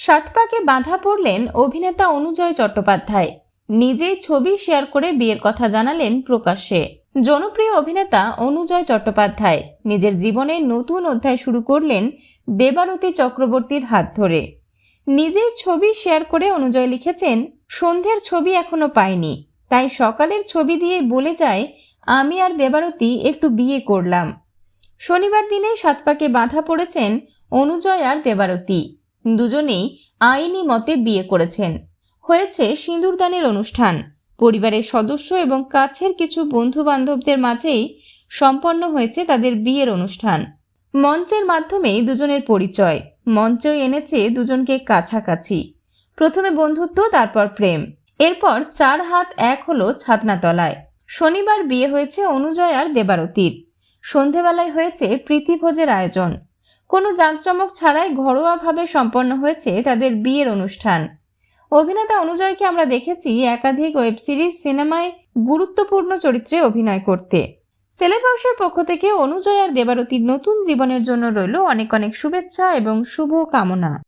সাত পাকে বাধা পড়লেন অভিনেতা অনুজয় চট্টোপাধ্যায়। নিজেই ছবি শেয়ার করে বিয়ের কথা জানালেন প্রকাশ্যে জনপ্রিয় অভিনেতা অনুজয় চট্টোপাধ্যায় নিজের জীবনের নতুন অধ্যায় শুরু করলেন দেবারতী চক্রবর্তীর হাত ধরে। নিজেই ছবি শেয়ার করে অনুজয় লিখেছেন, সন্ধ্যের ছবি এখনও পাইনি। তাই সকালের ছবি দিয়ে বলে যায়, আমি আর দেবারতী একটু বিয়ে করলাম। শনিবার দিনে সাত পাকে বাধা পড়েছেন অনুজয় আর দেবারতী। দুজনেই আইনি মতে বিয়ে করেছেন। হয়েছে সিঁদুরদানের অনুষ্ঠান। পরিবারের সদস্য এবং কাছের কিছু বন্ধু বান্ধবদের মাঝেই সম্পন্ন হয়েছে তাদের বিয়ের অনুষ্ঠান। মঞ্চের মাধ্যমেই দুজনের পরিচয়। মঞ্চই এনেছে দুজনকে কাছাকাছি। প্রথমে বন্ধুত্ব, তারপর প্রেম। এরপর চার হাত এক হলো ছাতনাতলায়। শনিবার বিয়ে হয়েছে অনুজয় আর দেবারতীর। সন্ধেবেলায় হয়েছে প্রীতিভোজের আয়োজন। কোনো জাঁকজমক ছাড়াই ঘরোয়াভাবে সম্পন্ন হয়েছে তাদের বিয়ের অনুষ্ঠান। অভিনেতা অনুজয়কে আমরা দেখেছি একাধিক ওয়েব সিরিজ, সিনেমায় গুরুত্বপূর্ণ চরিত্রে অভিনয় করতে। সেলেব হাউসের পক্ষ থেকে অনুজয় আর দেবারতীর নতুন জীবনের জন্য রইল অনেক অনেক শুভেচ্ছা এবং শুভ কামনা।